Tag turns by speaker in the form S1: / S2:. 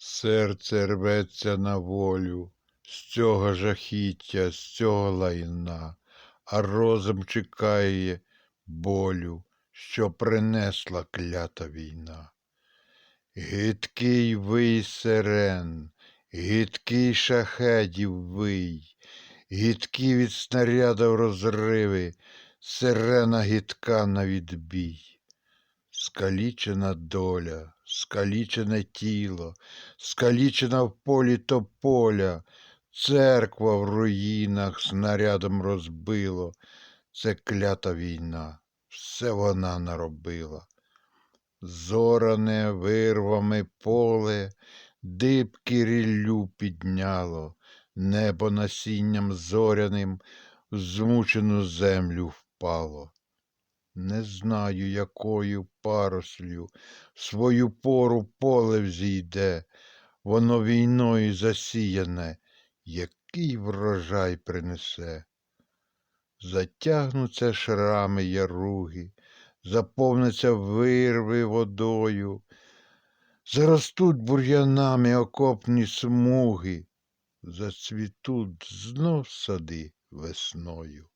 S1: Серце рветься на волю з цього жахіття, з цього лайна, а розум чекає болю, що принесла клята війна. Гидкий вий сирен, гидкий шахедів вий, гидкі від снарядів розриви, сирена гидка на відбій. Скалічена доля, скалічене тіло, скалічена в полі тополя, церква в руїнах снарядом розбило. Це клята війна, все вона наробила. Зоране вирвами поле, дибки ріллю підняло, небо насінням зоряним в змучену землю впало. Не знаю, якою парослю свою пору поле взійде, воно війною засіяне, який врожай принесе. Затягнуться шрами яруги, заповниться вирви водою, заростуть бур'янами окопні смуги, зацвітуть знов сади весною.